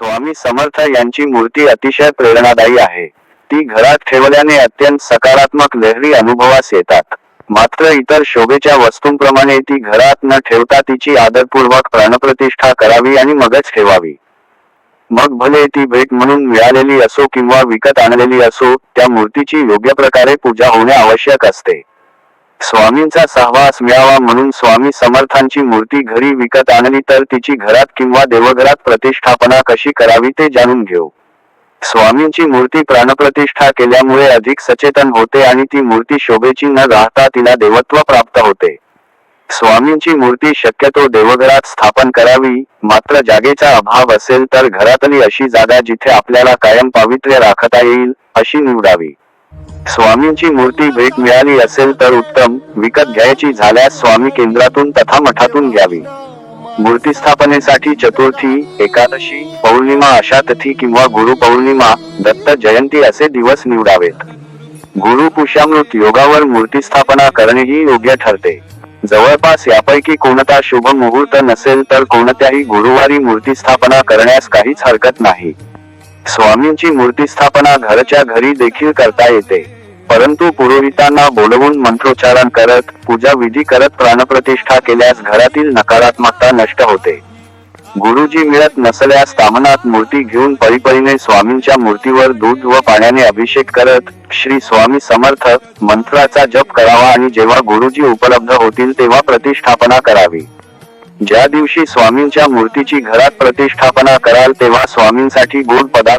स्वामी समर्थ यांची मूर्ती अतिशय प्रेरणादायी आहे. ती घरात ठेवल्याने अत्यंत सकारात्मक लहरी अनुभवास येतात. मात्र इतर शोभेच्या वस्तूंप्रमाणे ती घरात न ठेवता तिची आदरपूर्वक प्राणप्रतिष्ठा करावी आणि मगच ठेवावी. मग भले ती भेट म्हणून मिळालेली असो किंवा विकत आणलेली असो त्या मूर्तीची योग्य प्रकारे पूजा होणे आवश्यक असते. स्वामींचा सहवास मिळावा म्हणून स्वामी समर्थांची मूर्ती घरी विकत आणली तर तिची घरात किंवा देवघरात प्रतिष्ठापना कशी करावी ते जाणून घेऊ. स्वामींची मूर्ती प्राणप्रतिष्ठा केल्यामुळे अधिक सचेतन होते आणि ती मूर्ती शोभेची न राहता तिला देवत्व प्राप्त होते. स्वामींची मूर्ती शक्यतो देवघरात स्थापन करावी मात्र जागेचा अभाव असेल तर घरातली अशी जागा जिथे आपल्याला कायम पावित्र्य राखता येईल अशी निवडावी. स्वामींची मूर्ती भेट मिळाली असेल तर उत्तम. विकत घ्यायची झाल्यास स्वामी केंद्रातून तथा मठातून घ्यावी. मूर्ती स्थापनेसाठी चतुर्थी एकादशी पौर्णिमा अशा तिथी किंवा गुरु पौर्णिमा दत्त जयंती असे दिवस निवडावेत. गुरु पुष्यामृत योगावर मूर्ती स्थापना करणेही योग्य ठरते. जवळपास यापैकी कोणता शुभ मुहूर्त नसेल तर कोणत्याही गुरुवारी मूर्ती स्थापना करण्यास काहीच हरकत नाही. स्वामींची मूर्ती स्थापना घरच्या घरी देखील करता येते. परंतु पुरोहितांना बोलवून मंत्रोच्चारण करत पूजा विधी करत प्राणप्रतिष्ठा केल्यास घरातील नकारात्मकता नष्ट होते. गुरुजी मिळत नसल्यास तामनात मूर्ती घेऊन परीपरीने स्वामींच्या मूर्तीवर दूध व पाण्याने अभिषेक करत श्री स्वामी समर्थ मंत्राचा जप करावा आणि जेव्हा गुरुजी उपलब्ध होतील तेव्हा प्रतिष्ठापना करावी. ज्या दिवशी स्वामींच्या मूर्तीची घरात प्रतिष्ठापना कराल तेव्हा स्वामींसाठी गोड पदार्थ